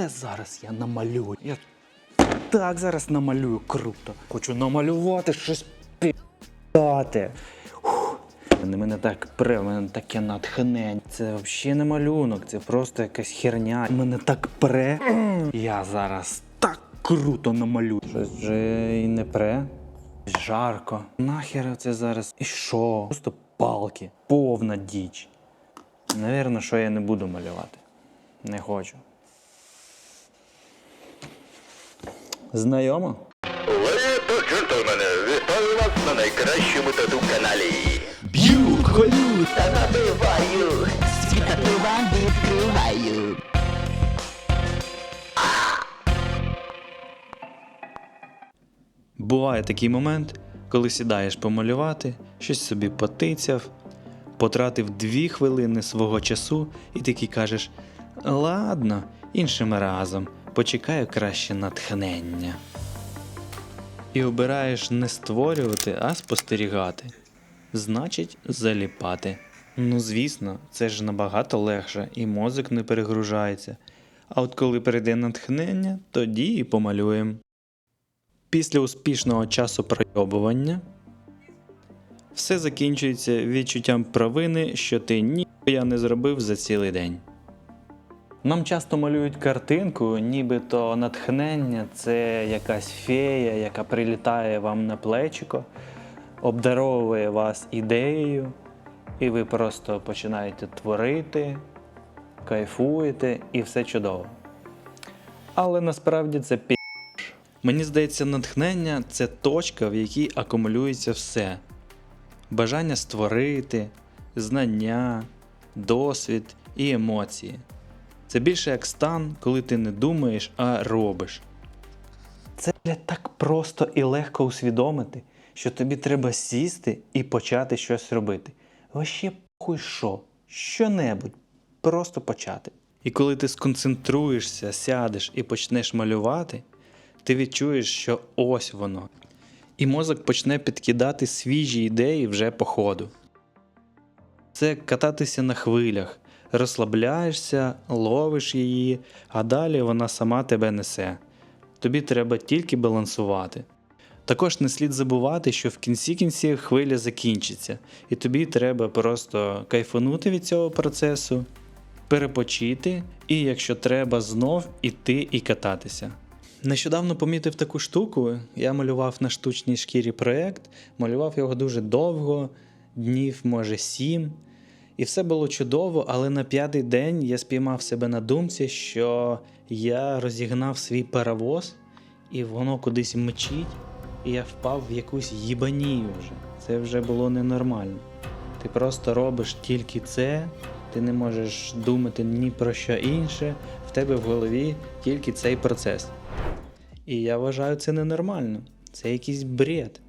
Оце зараз я намалюю. Я так зараз намалюю круто. Хочу намалювати щось пі***ати. Фух. Мене так пре, мене таке натхнення. Це взагалі не малюнок, це просто якась херня. Мене так пре. Я зараз так круто намалюю. Щось вже і не пре. Жарко. Нахер це зараз? І що? Просто палки. Повна діч. Навірно, що я не буду малювати. Не хочу. Знайомо? Леді джентльмени, вітаю вас на найкращому тату каналі. Б'ю, колю, Та набиваю. Світати вам відкриваю. Буває такий момент, коли сідаєш помалювати, щось собі потицяв, потратив дві хвилини свого часу і такий кажеш: ладно, іншим разом почекаю краще натхнення. І обираєш не створювати, а спостерігати. Значить, заліпати. Ну, звісно, це ж набагато легше, і мозок не перегружається. А от коли прийде натхнення, тоді і помалюємо. Після успішного часу пройобування все закінчується відчуттям провини, що ти ніхуя не зробив за цілий день. Нам часто малюють картинку, нібито натхнення це якась фея, яка прилітає вам на плечико, обдаровує вас ідеєю, і ви просто починаєте творити, кайфуєте і все чудово. Але насправді це пі. Мені здається, натхнення це точка, в якій акумулюється все: бажання створити, знання, досвід і емоції. Це більше як стан, коли ти не думаєш, а робиш. Це так просто і легко усвідомити, що тобі треба сісти і почати щось робити. Вообще похуй що, що-небудь, просто почати. І коли ти сконцентруєшся, сядеш і почнеш малювати, ти відчуєш, що ось воно. І мозок почне підкидати свіжі ідеї вже по ходу. Це кататися на хвилях, розслабляєшся, ловиш її, а далі вона сама тебе несе. Тобі треба тільки балансувати. Також не слід забувати, що в кінці кінців хвиля закінчиться, і тобі треба просто кайфанути від цього процесу, перепочити, і якщо треба, знов іти і кататися. Нещодавно помітив таку штуку. Я малював на штучній шкірі проєкт, малював його дуже довго, днів, може, сім. І все було чудово, але на п'ятий день я спіймав себе на думці, що я розігнав свій паровоз, і воно кудись мчить, і я впав в якусь їбанію вже. Це вже було ненормально. Ти просто робиш тільки це, ти не можеш думати ні про що інше, в тебе в голові тільки цей процес. І я вважаю це ненормально. Це якийсь бред.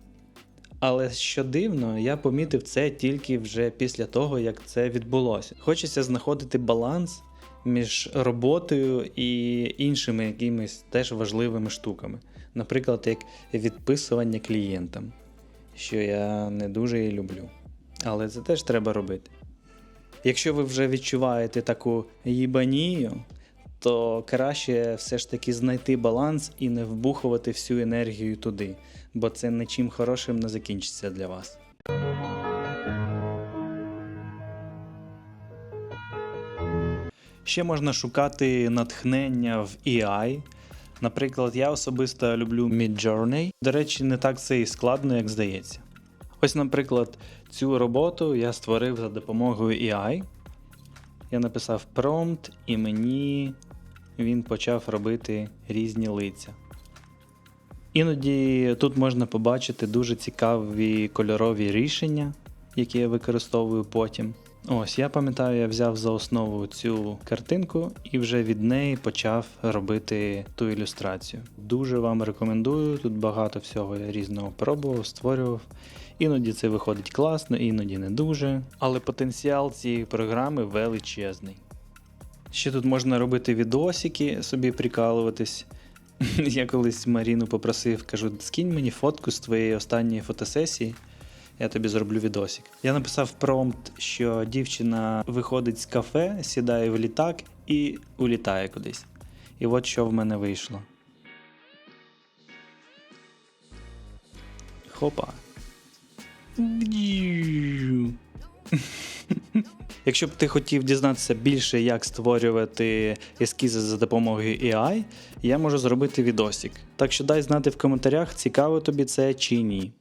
Але що дивно, я помітив це тільки вже після того, як це відбулося. Хочеться знаходити баланс між роботою і іншими якимись теж важливими штуками. Наприклад, як відписування клієнтам, що я не дуже і люблю. Але це теж треба робити. Якщо ви вже відчуваєте таку їбанію, то краще все ж таки знайти баланс і не вбухувати всю енергію туди, бо це нічим хорошим не закінчиться для вас. Ще можна шукати натхнення в AI. Наприклад, я особисто люблю Midjourney. До речі, не так це і складно, як здається. Ось, наприклад, цю роботу я створив за допомогою AI. Я написав промпт, і мені він почав робити різні лиця. Іноді тут можна побачити дуже цікаві кольорові рішення, які я використовую потім. Ось, я пам'ятаю, я взяв за основу цю картинку і вже від неї почав робити ту ілюстрацію. Дуже вам рекомендую, тут багато всього я різного пробував, створював. Іноді це виходить класно, іноді не дуже. Але потенціал цієї програми величезний. Ще тут можна робити відосики, собі прикалуватись. Я колись Маріну попросив, кажу, скинь мені фотку з твоєї останньої фотосесії, я тобі зроблю відосик. Я написав промпт, що дівчина виходить з кафе, сідає в літак і улітає кудись. І от що в мене вийшло. Хопа. Якщо б ти хотів дізнатися більше, як створювати ескізи за допомогою AI, я можу зробити відосик. Так що дай знати в коментарях, цікаво тобі це чи ні.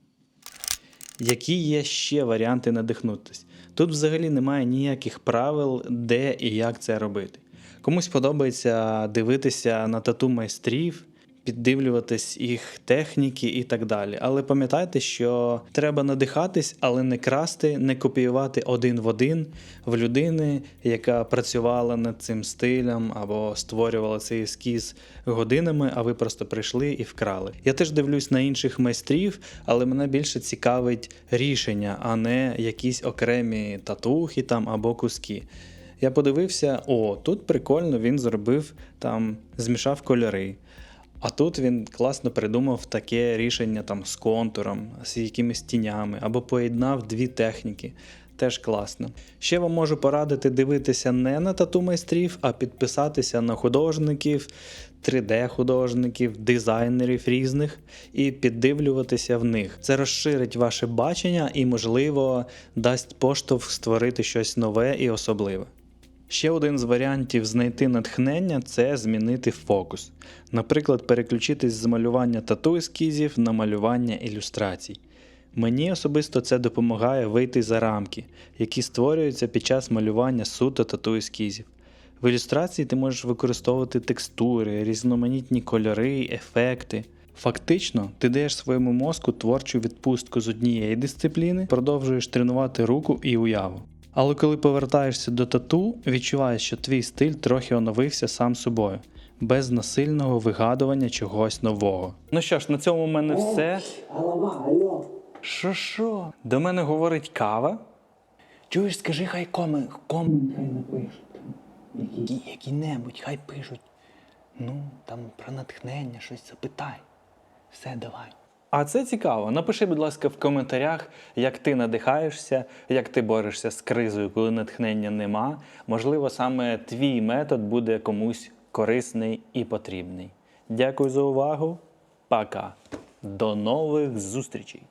Які є ще варіанти надихнутись? Тут взагалі немає ніяких правил, де і як це робити. Комусь подобається дивитися на тату майстрів, піддивлюватись їх техніки і так далі. Але пам'ятайте, що треба надихатись, але не красти, не копіювати один в один в людини, яка працювала над цим стилем або створювала цей ескіз годинами, а ви просто прийшли і вкрали. Я теж дивлюсь на інших майстрів, але мене більше цікавить рішення, а не якісь окремі татухи там або куски. Я подивився, о, тут прикольно він зробив там, змішав кольори. А тут він класно придумав таке рішення там з контуром, з якимись тінями, або поєднав дві техніки. Теж класно. Ще вам можу порадити дивитися не на тату майстрів, а підписатися на художників, 3D-художників, дизайнерів різних і піддивлюватися в них. Це розширить ваше бачення і, можливо, дасть поштовх створити щось нове і особливе. Ще один з варіантів знайти натхнення це змінити фокус. Наприклад, переключитись з малювання тату ескізів на малювання ілюстрацій. Мені особисто це допомагає вийти за рамки, які створюються під час малювання суто тату ескізів. В ілюстрації ти можеш використовувати текстури, різноманітні кольори, ефекти. Фактично, ти даєш своєму мозку творчу відпустку з однієї дисципліни, продовжуєш тренувати руку і уяву. Але коли повертаєшся до тату, відчуваєш, що твій стиль трохи оновився сам собою, без насильного вигадування чогось нового. Ну що ж, на цьому в мене все. Що що? До мене говорить кава. Чуєш, скажи, хай коми, ком хай напишуть. Які, які-небудь, хай пишуть. Ну, там про натхнення, щось запитай. Все, давай. А це цікаво. Напиши, будь ласка, в коментарях, як ти надихаєшся, як ти борешся з кризою, коли натхнення нема. Можливо, саме твій метод буде комусь корисний і потрібний. Дякую за увагу. Пока. До нових зустрічей!